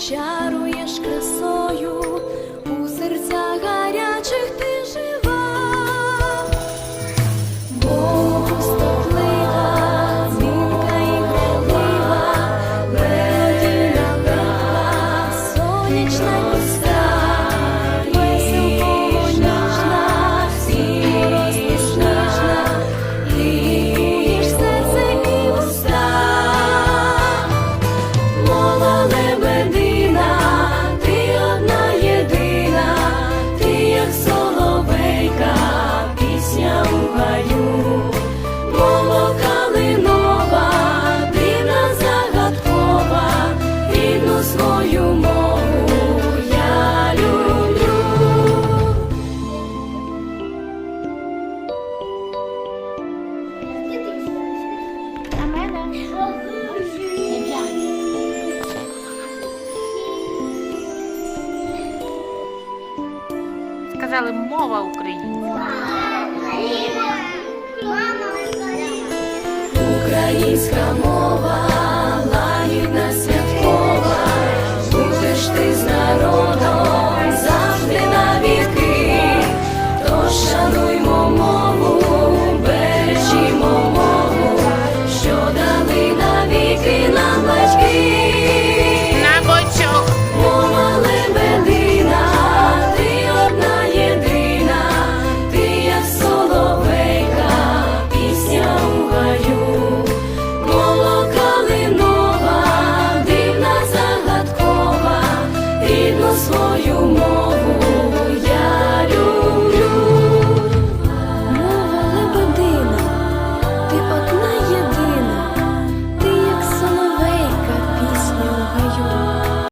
chiaro сказали мова українська. Українська мова, лагідна святкова, будеш ти знати.